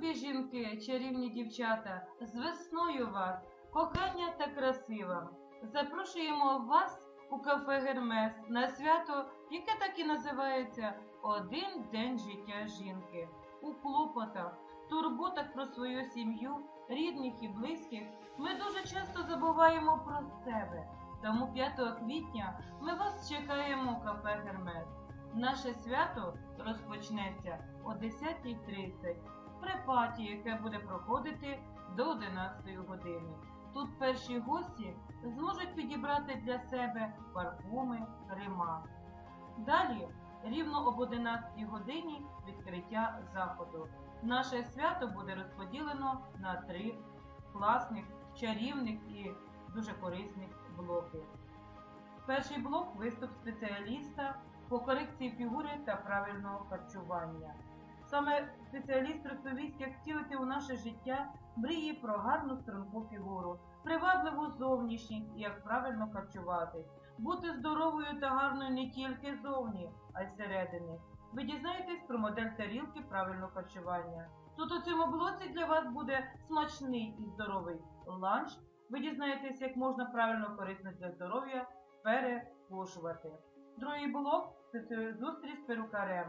Любі жінки, чарівні дівчата, з весною вас, кохання та краси. Запрошуємо вас у кафе Гермес на свято, яке так і називається Один день життя жінки. У клопотах, турботах про свою сім'ю, рідних і близьких ми дуже часто забуваємо про себе. Тому 5 квітня ми вас чекаємо у кафе Гермес. Наше свято розпочнеться о 10.30 при паті, яке буде проходити до 11 години. Тут перші гості зможуть підібрати для себе парфуми, крема. Далі, рівно об 11 годині, відкриття заходу. Наше свято буде розподілено на три класних, чарівних і дуже корисних блоки. Перший блок виступ спеціаліста по корекції фігури та правильного харчування. Саме спеціаліст розповість, як втілити у наше життя мрії про гарну струнку фігуру, привабливу зовнішність і як правильно харчуватись. Бути здоровою та гарною не тільки зовні, а й всередині. Ви дізнаєтесь про модель тарілки правильного харчування. Тут у цьому блоці для вас буде смачний і здоровий ланч. Ви дізнаєтесь, як можна правильно корисно для здоров'я перекушувати. Другий блок це зустріч з перукарем.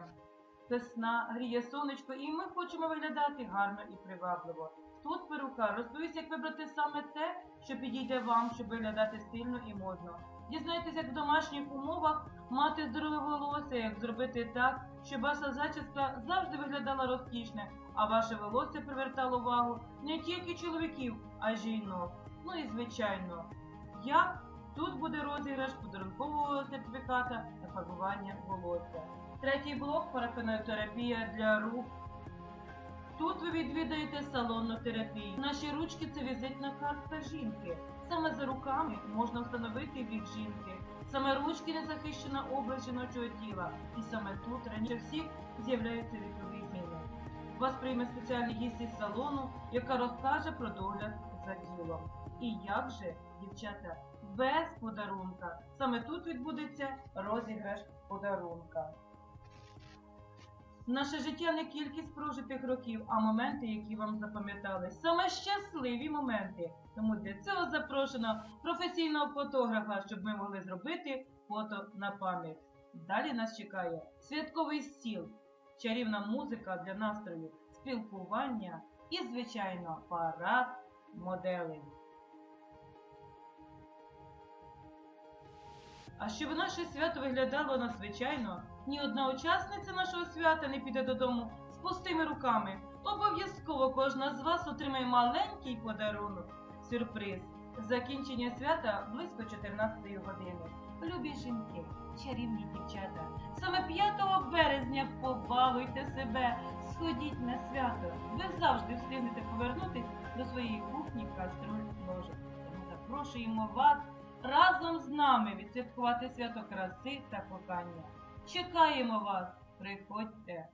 Весна, гріє сонечко, і ми хочемо виглядати гарно і привабливо. Тут перукар розповість, як вибрати саме те, що підійде вам, щоб виглядати стильно і модно. Дізнайтесь, як в домашніх умовах мати здорове волосся, як зробити так, щоб ваша зачіска завжди виглядала розкішне, а ваше волосся привертало увагу не тільки чоловіків, а й жінок. Ну і звичайно, як тут буде розіграш подарункового сертифіката на фарбування волосся. Третій блок парафенотерапія для рук. Тут ви відвідаєте салонну терапію. Наші ручки це візитна картка жінки. Саме за руками можна встановити вік жінки. Саме ручки незахищена область жіночого тіла. І саме тут раніше всіх з'являються вікові зміни. Вас прийме спеціальний гість із салону, яка розкаже про догляд за тілом. І як же, дівчата, без подарунка. Саме тут відбудеться розіграш подарунка. Наше життя не кількість прожитих років, а моменти, які вам запам'ятались. Саме щасливі моменти. Тому для цього запрошено професійного фотографа, щоб ми могли зробити фото на пам'ять. Далі нас чекає святковий стіл, чарівна музика для настрою, спілкування і, звичайно, парад моделей. А щоб наше свято виглядало надзвичайно, ні одна учасниця нашого свята не піде додому з пустими руками. Обов'язково кожна з вас отримає маленький подарунок. Сюрприз. Закінчення свята близько 14 години. Любі жінки, чарівні дівчата. Саме 5 березня побалуйте себе, сходіть на свято. Ви завжди встигнете повернутись до своєї кухні, каструль, ложок. Тому запрошуємо вас разом з нами відсвяткувати свято краси та кохання. Чекаємо вас, приходьте!